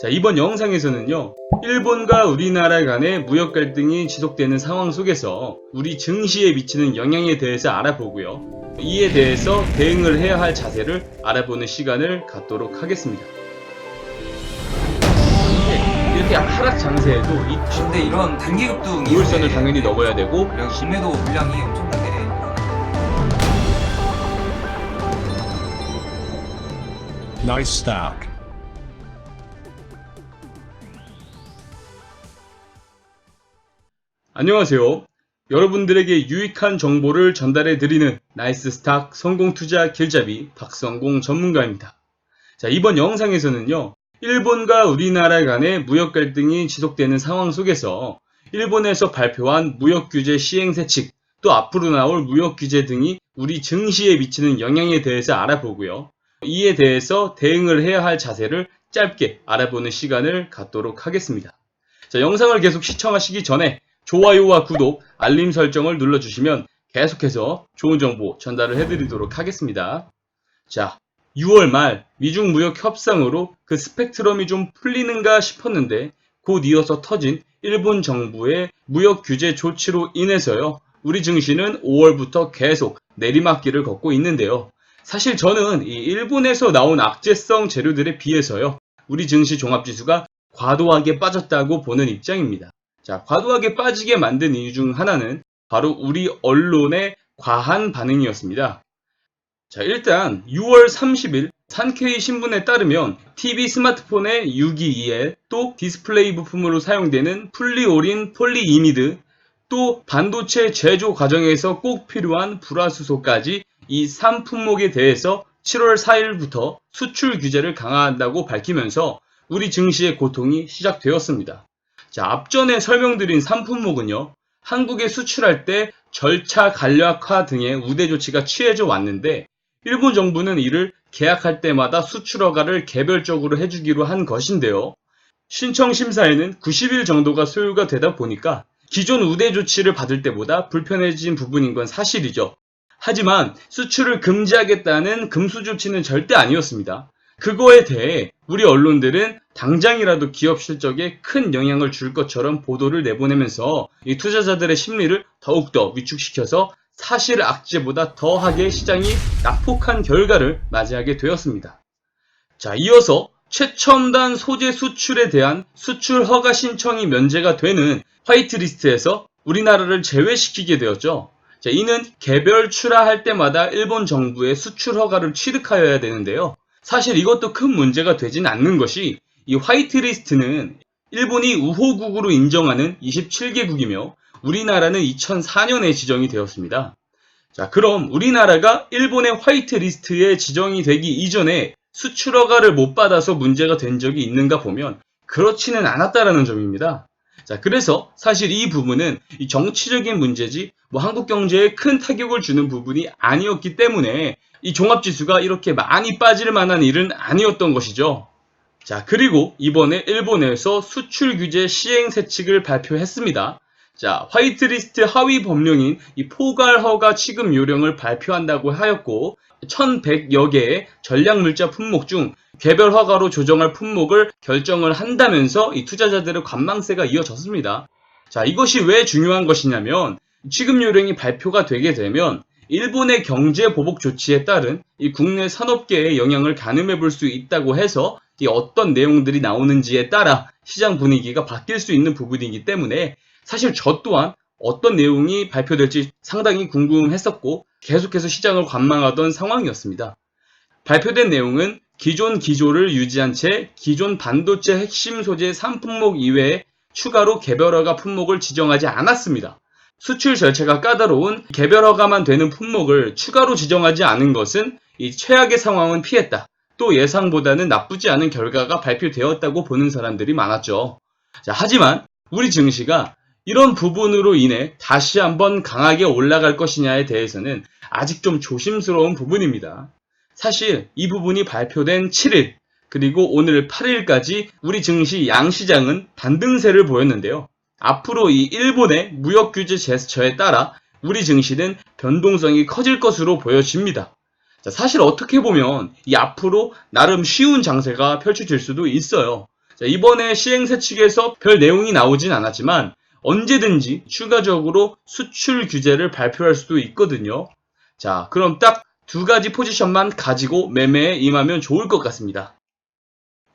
자, 이번 영상에서는요, 일본과 우리나라 간의 무역 갈등이 지속되는 상황 속에서 우리 증시에 미치는 영향에 대해서 알아보고요. 이에 대해서 대응을 해야 할 자세를 알아보는 시간을 갖도록 하겠습니다. 이렇게 하락 장세에도 이 근데 이런 단기급등이 우울선을 당연히 넘어야 되고 그리고 공매도 물량이 엄청난데 Nice stack. 안녕하세요. 여러분들에게 유익한 정보를 전달해 드리는 나이스 스탁 성공 투자 길잡이 박성공 전문가입니다. 자, 이번 영상에서는요. 일본과 우리나라 간의 무역 갈등이 지속되는 상황 속에서 일본에서 발표한 무역 규제 시행 세 칙, 또 앞으로 나올 무역 규제 등이 우리 증시에 미치는 영향에 대해서 알아보고요. 이에 대해서 대응을 해야 할 자세를 짧게 알아보는 시간을 갖도록 하겠습니다. 자, 영상을 계속 시청하시기 전에 좋아요와 구독, 알림 설정을 눌러주시면 계속해서 좋은 정보 전달을 해드리도록 하겠습니다. 자, 6월 말 미중 무역 협상으로 그 스펙트럼이 좀 풀리는가 싶었는데 곧 이어서 터진 일본 정부의 무역 규제 조치로 인해서요. 우리 증시는 5월부터 계속 내리막길을 걷고 있는데요. 사실 저는 이 일본에서 나온 악재성 재료들에 비해서요. 우리 증시 종합지수가 과도하게 빠졌다고 보는 입장입니다. 자, 과도하게 빠지게 만든 이유 중 하나는 바로 우리 언론의 과한 반응이었습니다. 자, 일단 6월 30일 산케이 신문에 따르면 TV 스마트폰의 유기이에 또 디스플레이 부품으로 사용되는 플리오린 폴리이미드 또 반도체 제조 과정에서 꼭 필요한 불화수소까지 이 3품목에 대해서 7월 4일부터 수출 규제를 강화한다고 밝히면서 우리 증시의 고통이 시작되었습니다. 자, 앞전에 설명드린 3품목은요, 한국에 수출할 때 절차 간략화 등의 우대 조치가 취해져 왔는데, 일본 정부는 이를 계약할 때마다 수출 허가를 개별적으로 해주기로 한 것인데요. 신청 심사에는 90일 정도가 소요가 되다 보니까 기존 우대 조치를 받을 때보다 불편해진 부분인 건 사실이죠. 하지만 수출을 금지하겠다는 금수 조치는 절대 아니었습니다. 그거에 대해 우리 언론들은 당장이라도 기업 실적에 큰 영향을 줄 것처럼 보도를 내보내면서 이 투자자들의 심리를 더욱더 위축시켜서 사실 악재보다 더하게 시장이 낙폭한 결과를 맞이하게 되었습니다. 자, 이어서 최첨단 소재 수출에 대한 수출 허가 신청이 면제가 되는 화이트리스트에서 우리나라를 제외시키게 되었죠. 자, 이는 개별 출하할 때마다 일본 정부의 수출 허가를 취득하여야 되는데요. 사실 이것도 큰 문제가 되진 않는 것이 이 화이트리스트는 일본이 우호국으로 인정하는 27개국이며 우리나라는 2004년에 지정이 되었습니다. 자, 그럼 우리나라가 일본의 화이트리스트에 지정이 되기 이전에 수출 허가를 못 받아서 문제가 된 적이 있는가 보면 그렇지는 않았다라는 점입니다. 자, 그래서 사실 이 부분은 이 정치적인 문제지 뭐 한국 경제에 큰 타격을 주는 부분이 아니었기 때문에 이 종합지수가 이렇게 많이 빠질 만한 일은 아니었던 것이죠. 자, 그리고 이번에 일본에서 수출 규제 시행 세칙을 발표했습니다. 자, 화이트리스트 하위 법령인 이 포괄 허가 취급 요령을 발표한다고 하였고 1100여 개의 전략 물자 품목 중 개별 허가로 조정할 품목을 결정을 한다면서 이 투자자들의 관망세가 이어졌습니다. 자, 이것이 왜 중요한 것이냐면 취급 요령이 발표가 되게 되면 일본의 경제 보복 조치에 따른 이 국내 산업계에 영향을 가늠해 볼 수 있다고 해서 이 어떤 내용들이 나오는지에 따라 시장 분위기가 바뀔 수 있는 부분이기 때문에 사실 저 또한 어떤 내용이 발표될지 상당히 궁금했었고 계속해서 시장을 관망하던 상황이었습니다. 발표된 내용은 기존 기조를 유지한 채 기존 반도체 핵심 소재 3품목 이외에 추가로 개별허가 품목을 지정하지 않았습니다. 수출 절차가 까다로운 개별허가만 되는 품목을 추가로 지정하지 않은 것은 이 최악의 상황은 피했다. 또 예상보다는 나쁘지 않은 결과가 발표되었다고 보는 사람들이 많았죠. 자, 하지만 우리 증시가 이런 부분으로 인해 다시 한번 강하게 올라갈 것이냐에 대해서는 아직 좀 조심스러운 부분입니다. 사실 이 부분이 발표된 7일 그리고 오늘 8일까지 우리 증시 양시장은 반등세를 보였는데요. 앞으로 이 일본의 무역 규제 제스처에 따라 우리 증시는 변동성이 커질 것으로 보여집니다. 자, 사실 어떻게 보면 이 앞으로 나름 쉬운 장세가 펼쳐질 수도 있어요. 자, 이번에 시행세 측에서 별 내용이 나오진 않았지만 언제든지 추가적으로 수출 규제를 발표할 수도 있거든요. 자, 그럼 딱 두 가지 포지션만 가지고 매매에 임하면 좋을 것 같습니다.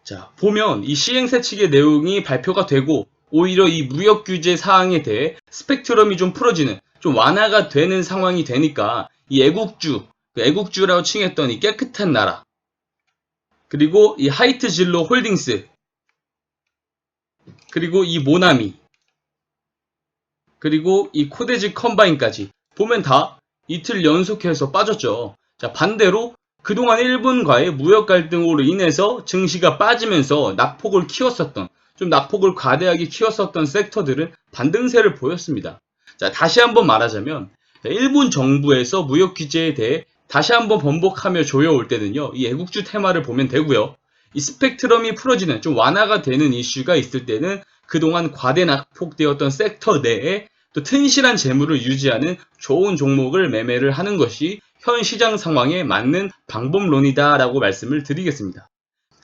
자, 보면 이 시행세 측의 내용이 발표가 되고 오히려 이 무역 규제 사항에 대해 스펙트럼이 좀 풀어지는 좀 완화가 되는 상황이 되니까 이 애국주, 그 애국주라고 칭했던 이 깨끗한 나라 그리고 이 하이트 진로 홀딩스 그리고 이 모나미 그리고 이 코데지 컴바인까지 보면 다 이틀 연속해서 빠졌죠. 자, 반대로 그동안 일본과의 무역 갈등으로 인해서 증시가 빠지면서 낙폭을 키웠었던, 좀 낙폭을 과대하게 키웠었던 섹터들은 반등세를 보였습니다. 자, 다시 한번 말하자면, 자, 일본 정부에서 무역 규제에 대해 다시 한번 번복하며 조여올 때는요, 이 애국주 테마를 보면 되고요. 이 스펙트럼이 풀어지는, 좀 완화가 되는 이슈가 있을 때는 그동안 과대 낙폭되었던 섹터 내에 또 튼실한 재물을 유지하는 좋은 종목을 매매를 하는 것이 현 시장 상황에 맞는 방법론이다라고 말씀을 드리겠습니다.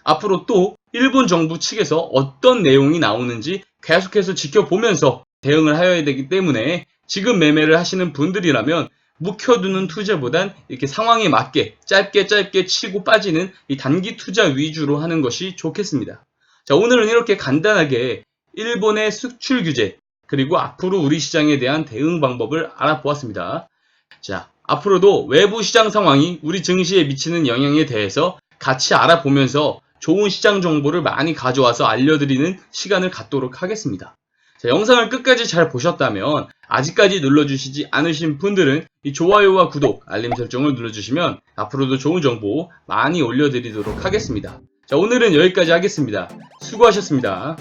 앞으로 또 일본 정부 측에서 어떤 내용이 나오는지 계속해서 지켜보면서 대응을 하여야 되기 때문에 지금 매매를 하시는 분들이라면 묵혀두는 투자보단 이렇게 상황에 맞게 짧게 짧게 치고 빠지는 이 단기 투자 위주로 하는 것이 좋겠습니다. 자, 오늘은 이렇게 간단하게 일본의 수출 규제, 그리고 앞으로 우리 시장에 대한 대응 방법을 알아보았습니다. 자, 앞으로도 외부 시장 상황이 우리 증시에 미치는 영향에 대해서 같이 알아보면서 좋은 시장 정보를 많이 가져와서 알려드리는 시간을 갖도록 하겠습니다. 자, 영상을 끝까지 잘 보셨다면 아직까지 눌러주시지 않으신 분들은 이 좋아요와 구독, 알림 설정을 눌러주시면 앞으로도 좋은 정보 많이 올려드리도록 하겠습니다. 자, 오늘은 여기까지 하겠습니다. 수고하셨습니다.